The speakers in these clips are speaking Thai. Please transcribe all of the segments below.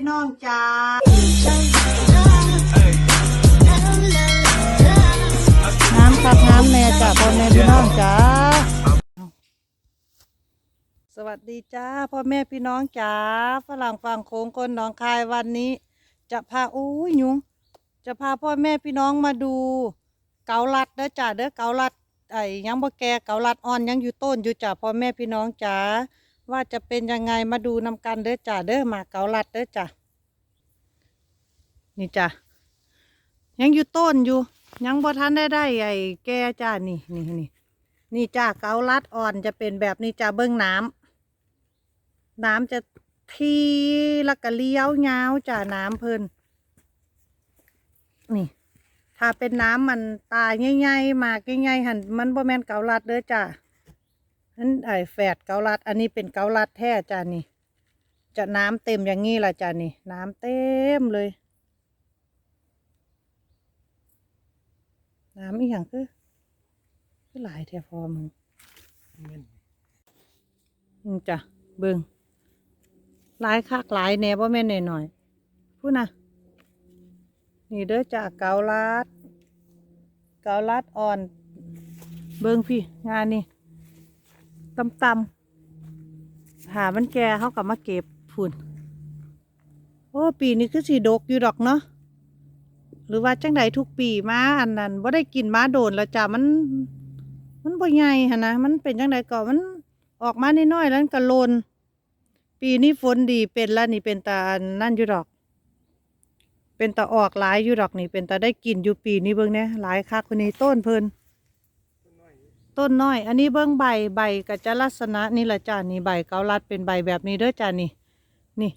พี่น้องจ้าน้ำคักน้ำแม่จ้าพ่อแม่พี่น้องจ้าสวัสดีจ้าพ่อแม่พี่น้องจ้าฝรั่งฝั่งโค้งคนหนองคายวันนี้ จะพาอู้ยยุงจะพาพ่อแม่พี่น้องมาดู เกาลัดเด้อจ้าเด้อเกาลัดไอ้ยังบ่แก่เกาลัดอ่อนยังอยู่ต้นอยู่จ้าพ่อแม่พี่น้องจ้า ว่าจะเป็นยังไงมาดูนำกันเด้อจ้าเด้อมาเกาลัดเด้อจ้านี่จ้ายังอยู่ต้นอยู่ ยังบ่ทันได้ได้ไอ้แก่จ้านี่นี่นี่นี่จ้าเกาลัดอ่อนจะเป็นแบบนี้จ้าเบิ้องน้ำน้ำจะทีล้วก็เลี้ยวยาวจ้าน้ำเพิ่นนี่ ถ้าเป็นน้ำมันตายง่ายๆมากง่ายๆหันมันบ่แม่นเกาลัดเด้อจ้า นั่นไอแฝดเกาลัด อันนี้เป็นเกาลัดแท้จ้านี่จะน้ำเต็มอย่างนี้ล่ะจ้านี่น้ำเต็มเลย น้ำอีหยังคือคือหลายแท้พอมึงอืมจ้ะเบิ่งหลายคักหลายแน่บ่แม่นหน่อยๆพูดนะนี่เด้อจ้ะเกาลัดเกาลัดอ่อน เบิ่งพี่งานนี่ ตำตำๆหามันแก่เขากลับมาเก็บพุ่นโอ้ปีนี้คือสีดกอยู่ดอกเนาะหรือว่าจังใดทุกปีมาอันนั้นว่าได้กินมาโดนแล้วจ้ะมัน มันบ่ใหญ่หนนะมันเป็นจังใดก่อนมันออกมาน้อยๆแล้วก็โลนปีนี้ฝนดีเป็นแล้วนี่เป็นตานั่นอยู่ดอก เป็นตาออกหลายอยู่ดอกนี่เป็นตาได้กินอยู่ปีนี้เบิ่งเนี่ยหลายคักคนนี้ต้นเพลิน ต้นน้อย อันนี้เบิ่งใบใบก็จะลักษณะนี่ละจ้านี่ใบเกาลัดเป็นใบแบบนี้เด้อจ้านี่ นี่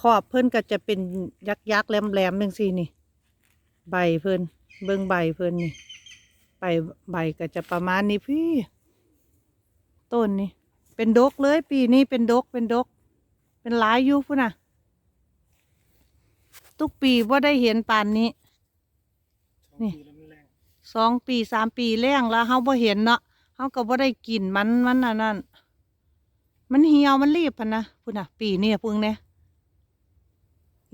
ขอบเพิ่นก็จะเป็นยักยักแหลมแหลมๆจังซี่นี่ ใบเพิ่นเบิ่งใบเพิ่นนี่ใบใบก็จะประมาณนี้พี่ ต้นนี่เป็นดกเลยปีนี้เป็นดกเป็นดก เป็นหลายยู่พุ่นน่ะ ทุกปีว่าได้เห็นปานนี้ นี่สองปีสามปีแล้งแล้วเฮาบ่เห็นเนาะ เฮาก็บ่ได้กินมันมันอันนั้นมันเหี่ยวมันรีบพันนะพุ่นน่ะ ปีนี้พุ่งเนี่ย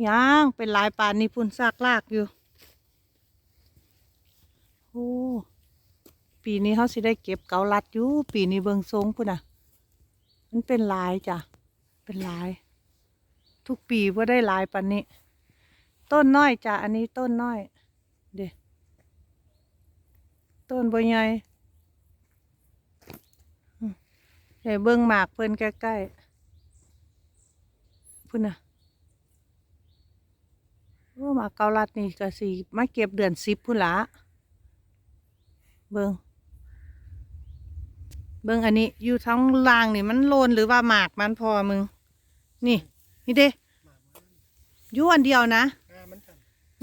ยังเป็นลายปานนี้พุ่นซากลากอยู่โอ้ปีนี้เขาสิได้เก็บเกาลัดอยู่ ปีนี้เบิงทรงพุ่นน่ะ มันเป็นลายจ้ะเป็นลาย ทุกปีว่าได้ลายปันนี้ ต้นน้อยจ้ะอันนี้ต้นน้อย เด็ต้นใบใหญ่อืม เดี๋ยวเบิ้งหมากเพิ่นใกล้ๆพุ่นน่ะโอ้หมากเกาลัดนี่ก็สิมาเก็บเดือนสิบพุ่นละเบิงเบิงอันนี้อยู่ทั้งล่างนี่มันโลนหรือว่าหมากมันพอมึง นี่ นี่เด้อยู่อันเดียวนะงามันกัน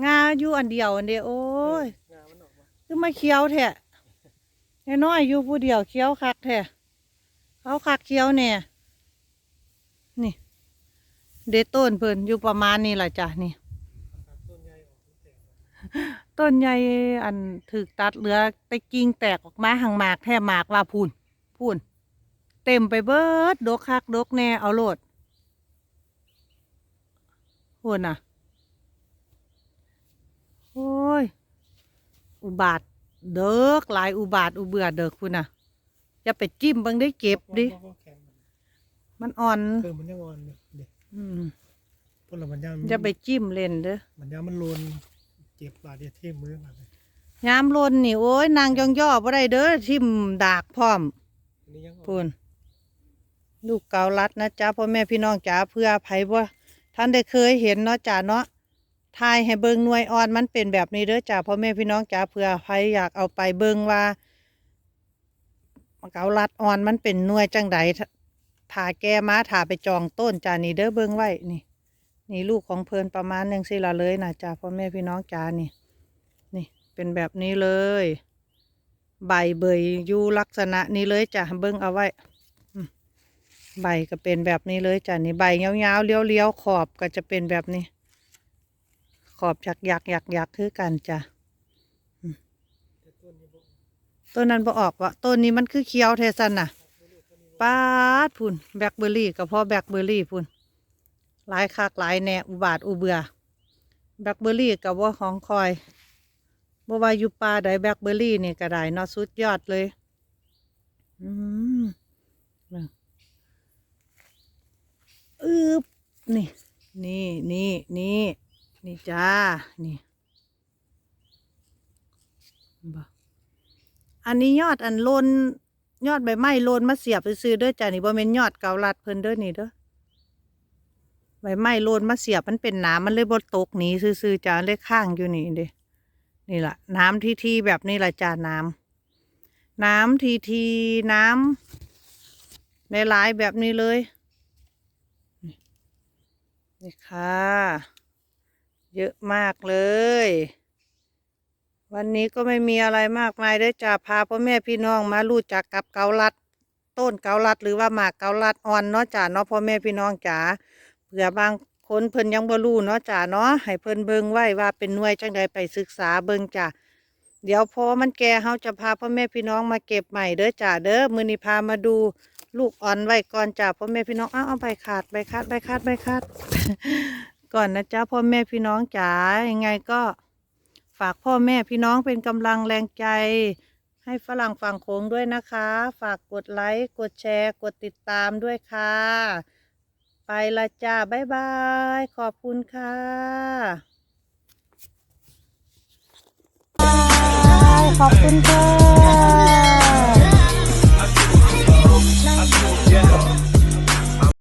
งาอยู่อันเดียวอันเดียวโอ้ยงามันออกมาคือมาเคี้ยวแท้น้อยๆอยู่ผู้เดียวเคี้ยวคักแท้ เขาคักเคี้ยวเนี่ยนี่ เดต้นเพิ่นอยู่ประมาณนี้แหละจ้ะนี่ต้นใหญ่อ่อนต้นใหญ่อันถึกตัดเหลือแต่กิ่งแตกออกมาห่างหมากแท่หมากว่าพูนพูนเต็มไปเบิดดกคักดกแน่เอาโลดพูนน่ะโอ้ย อุบาท เด้กหลายอุบาท อุเบื่อเด้อคุณน่ะ อย่าไปจิ้มเบังได้เก็บดิ ก็แข็งมันมันอ่อน เออมันยังอ่อนอยู่เด็กอืมพวกเรามันยังอย่าไปจิ้มเล่นเด้อ มันยังมันโลนเจ็บบาดเดียวที่มือบาดเลยยามลนนี่โอ้ยนางยองย่อบ่ได้เด้อทิ่มดากพร้อมอันนี้ยังอ่อน พูนลูกเกาลัดนะจ๊ะพ่อแม่พี่น้องจ๋าเพื่อไผว่าท่านได้เคยเห็นเนาะจ๋าเนาะทายให้เบิงหน่วยอ่อนมันเป็นแบบนี้เด้อจ๋าพ่อแม่พี่น้องจ๋าเพื่อไผอยากเอาไปเบิงว่า เกาลัดอ่อนมันเป็นหน่วยจังใดถ้าถ่าแกมาถ่าไปจองต้นจานี่เด้อเบิงไว้นี่ นี่ลูกของเพลินประมาณหนึ่งสิละเลยนะจ๋าพ่อแม่พี่น้องจ๋านี่ นี่เป็นแบบนี้เลย ใบเบยอยู่ลักษณะนี้เลยจ้ะเบิ้งเอาไว้ใบก็เป็นแบบนี้เลยจ้ะนี่ใบยาวๆเลี้ยวๆขอบก็จะเป็นแบบนี้ ขอบยักยักยักยักคือกันจ้ะ ต้นนั้นบ่ออกวะต้นนี้มันคือเคียวเทสันน่ะป้าดพุ่นแบล็คเบอร์รี่กับพ่อแบล็คเบอร์รี่พุ่นหลายคักหลายแหน่อุบาทอุเบือแบล็คเบอร์รี่กับว่าของคอยบ่ว่าอยู่ป่าใดแบล็คเบอร์รี่นี่ก็ได้นาะสุดยอดเลย อืมอึบนี่ นี่นี่นี่นี่จ้า นี่บ่ อันนี้ยอดอันโลนยอดใบไม้โลนมาเสียบซื้อๆเด้อจ้านี่บ่แม่นยอดเกาลัดเพิ่นเด้อนี่เด้อใบไม้โลนมาเสียบมันเป็นน้ำมันเลยบ่ตกหนีซื่อๆจ้าเลยข้างอยู่นี่เด้นี่ล่ะน้ำทีทีแบบนี้ล่ะจ้าน้ำน้ำทีทีน้ำในหลายแบบนี้เลยนี่ค่ะ เยอะมากเลย วันนี้ก็ไม่มีอะไรมากมายได้อจ้าพาพ่อแม่พี่น้องมารู้จักกับเกาลัด ต้นเกาลัดหรือว่าหมากเกาลัดอ่อนเนาะจ้าเนาะพ่อแม่พี่น้องจ๋าเผื่อบางคนเพิ่นยังบ่รู้เนาะจ้าเนาะให้เพิ่นเบิ่งไว้ว่าเป็นหน่วยจังใดไปศึกษาเบิ่งจ้าเดี๋ยวพอมันแก่เฮาจะพาพ่อแม่พี่น้องมาเก็บใหม่เด้อจ้าเด้อมื้อนี้พามาดูลูกอ่อนไว้ก่อนจ้าพ่อแม่พี่น้องอ้าวเอาใบขาดใบขาดใบขาดใบขาดก่อนนะจ๊ะพ่อแม่พี่น้องจ๋ายังไงก็ ฝากพ่อแม่พี่น้องเป็นกำลังแรงใจ ให้ฝรั่งฝั่งโขงด้วยนะคะ ฝากกดไลค์ กดแชร์ กดติดตามด้วยค่ะ ไปละจ้า บ๊ายบาย ขอบคุณค่ะขอบคุณค่ะ